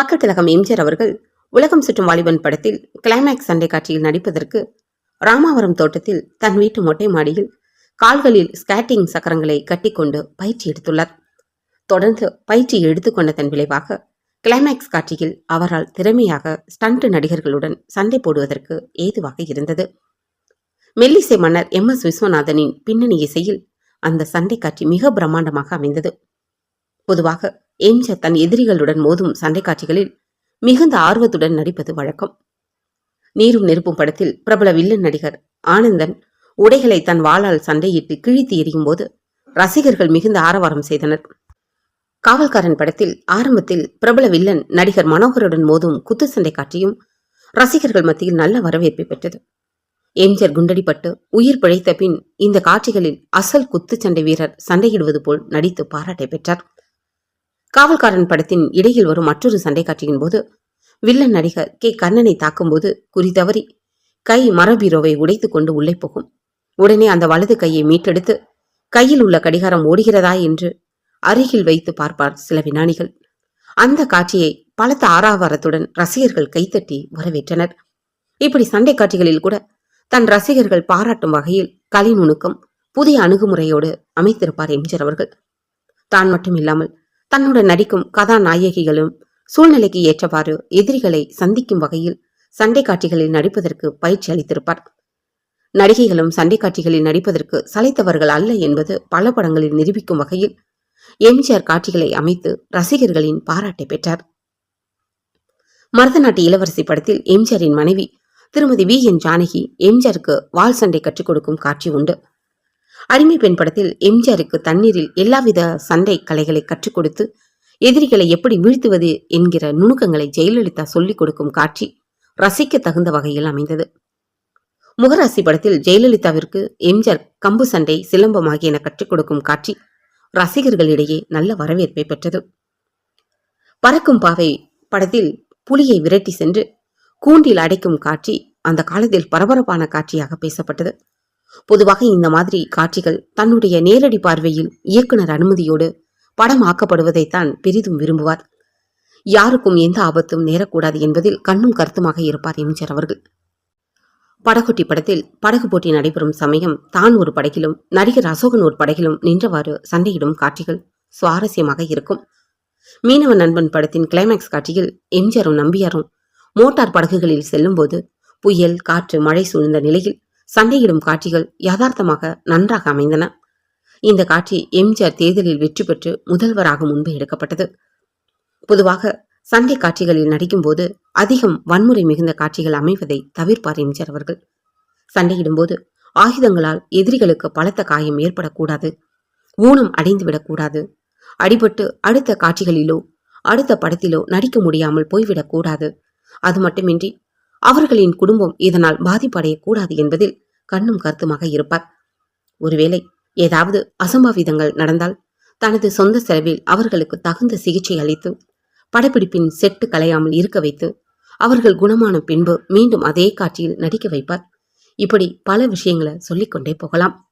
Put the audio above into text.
மக்கள் திலகம் எம்ஜிஆர் அவர்கள் உலகம் சுற்றும் வாலிபன் படத்தில் கிளைமேக்ஸ் சண்டை காட்சியில் நடிப்பதற்கு ராமாவரம் தோட்டத்தில் தன் வீட்டு மொட்டை மாடியில் கால்களில் ஸ்கேட்டிங் சக்கரங்களை கட்டிக்கொண்டு பயிற்சி எடுத்துள்ளார். தொடர்ந்து பயிற்சி எடுத்துக்கொண்டதன் விளைவாக கிளைமேக்ஸ் காட்சியில் அவரால் திறமையாக ஸ்டண்ட் நடிகர்களுடன் சண்டை போடுவதற்கு ஏதுவாக இருந்தது. மெல்லிசை மன்னர் எம் எஸ் விஸ்வநாதனின் பின்னணி இசையில் அந்த சண்டை காட்சி மிக பிரம்மாண்டமாக அமைந்தது. பொதுவாக எம்ஜிஆர் தன் எதிரிகளுடன் மோதும் சண்டை காட்சிகளில் மிகுந்த ஆர்வத்துடன் நடிப்பது வழக்கம். நீரும் நெருப்பும் படத்தில் பிரபல வில்லன் நடிகர் ஆனந்தன் உடைகளை தன் வாளால் சண்டையிட்டு கிழித்து எறியும் போது ரசிகர்கள் மிகுந்த ஆரவாரம் செய்தனர். காவல்காரன் படத்தில் ஆரம்பத்தில் பிரபல வில்லன் நடிகர் மனோகருடன் மோதும் குத்து சண்டை காட்சியும் ரசிகர்கள் மத்தியில் நல்ல வரவேற்பை பெற்றது. எம்ஜிஆர் குண்டடிப்பட்டு உயிர் பிழைத்த பின் இந்த காட்சிகளில் அசல் குத்துச்சண்டை வீரர் சண்டையிடுவது போல் நடித்து பாராட்டை பெற்றார். காவல்காரன் படத்தின் இடையில் வரும் மற்றொரு சண்டை காட்சியின் போது வில்லன் நடிகர் கே. கண்ணனை தாக்கும்போது குறிதவறி கை மரபீரோவை உடைத்துக் கொண்டு உள்ளே போகும். உடனே அந்த வலது கையை மீட்டெடுத்து கையில் உள்ள கடிகாரம் ஓடுகிறதா என்று அருகில் வைத்து பார்ப்பார் சில வினாணிகள் அந்த காட்சியை பலத்த ஆறாவாரத்துடன் ரசிகர்கள் கைத்தட்டி வரவேற்றனர். இப்படி சண்டை காட்சிகளில் கூட தன் ரசிகர்கள் பாராட்டும் வகையில் கலை நுணுக்கம் புதிய அணுகுமுறையோடு அமைத்திருப்பார் எம்ஜிஆர் அவர்கள். தான் மட்டும் இல்லாமல் தன்னுடன் நடிக்கும் கதாநாயகிகளும் சூழ்நிலைக்கு ஏற்றவாறு எதிரிகளை சந்திக்கும் வகையில் சண்டை காட்சிகளில் நடிப்பதற்கு பயிற்சி அளித்திருப்பார். நடிகைகளும் சண்டை காட்சிகளில் நடிப்பதற்கு சளைத்தவர்கள் அல்ல என்பது பல படங்களில் நிரூபிக்கும் வகையில் எம்ஜிஆர் காட்சிகளை அமைத்து ரசிகர்களின் பாராட்டை பெற்றார். மருதநாட்டு இளவரசி படத்தில் எம்ஜிஆரின் மனைவி திருமதி வி என் ஜானகி எம்ஜிஆருக்கு வால் சண்டை கற்றுக் கொடுக்கும் காட்சி உண்டு. அடிமை பெண் படத்தில் எம்ஜிஆருக்கு தண்ணீரில் எல்லாவித சண்டை கலைகளை கற்றுக் கொடுத்து எதிரிகளை எப்படி வீழ்த்துவது என்கிற நுணுக்கங்களை ஜெயலலிதா சொல்லிக் கொடுக்கும் காட்சி ரசிக்க தகுந்த வகையில் அமைந்தது. முகராசி படத்தில் ஜெயலலிதாவிற்கு எம்ஜிஆர் கம்பு சண்டை சிலம்பம் ஆகியன கற்றுக் கொடுக்கும் காட்சி ரசிகர்களிடையே நல்ல வரவேற்பை பெற்றது. பறக்கும் பாவை படத்தில் புலியை விரட்டி சென்று கூண்டில் அடைக்கும் காட்சி அந்த காலத்தில் பரபரப்பான காட்சியாக பேசப்பட்டது. பொதுவாக இந்த மாதிரி காட்சிகள் தன்னுடைய நேரடி பார்வையில் இயக்குனர் அனுமதியோடு படம் ஆக்கப்படுவதைத்தான் பெரிதும் விரும்புவார். யாருக்கும் எந்த ஆபத்தும் நேரக்கூடாது என்பதில் கண்ணும் கருத்துமாக இருப்பார் எம்ஜிஆர் அவர்கள். படகுட்டி படத்தில் படகு போட்டி நடைபெறும் சமயம் தான் ஒரு படகிலும் நடிகர் அசோகன் ஒரு படகிலும் நின்றவாறு சண்டையிடும் காட்சிகள் சுவாரஸ்யமாக இருக்கும். மீனவ நண்பன் படத்தின் கிளைமேக்ஸ் காட்சியில் எம்ஜிஆரும் நம்பியாரும் மோட்டார் படகுகளில் செல்லும்போது புயல் காற்று மழை சூழ்ந்த நிலையில் சண்டையிடும் காட்சிகள் யதார்த்தமாக நன்றாக அமைந்தன. இந்த காட்சி எம்ஜிஆர் தேர்தலில் வெற்றி பெற்று முதல்வராக முன்பு எடுக்கப்பட்டது. பொதுவாக சண்டை காட்சிகளில் நடிக்கும்போது அதிகம் வன்முறை மிகுந்த காட்சிகள் அமைவதை தவிர்ப்பார் எம்ஜிஆர் அவர்கள். சண்டையிடும்போது ஆயுதங்களால் எதிரிகளுக்கு பலத்த காயம் ஏற்படக்கூடாது. ஊனம் அடைந்துவிடக்கூடாது அடிபட்டு அடுத்த காட்சிகளிலோ அடுத்த படத்திலோ நடிக்க முடியாமல் போய்விடக்கூடாது அது மட்டுமின்றி அவர்களின் குடும்பம் இதனால் பாதிப்படையக்கூடாது என்பதில் கண்ணும் கருத்துமாக இருப்பார். ஒருவேளை ஏதாவது அசம்பாவிதங்கள் நடந்தால் தனது சொந்த செலவில் அவர்களுக்கு தகுந்த சிகிச்சை அளித்து படப்பிடிப்பின் செட்டு கலையாமல் இருக்க வைத்து அவர்கள் குணமான பின்பு மீண்டும் அதே காட்சியில் நடிக்க வைப்பார். இப்படி பல விஷயங்களை சொல்லிக்கொண்டே போகலாம்.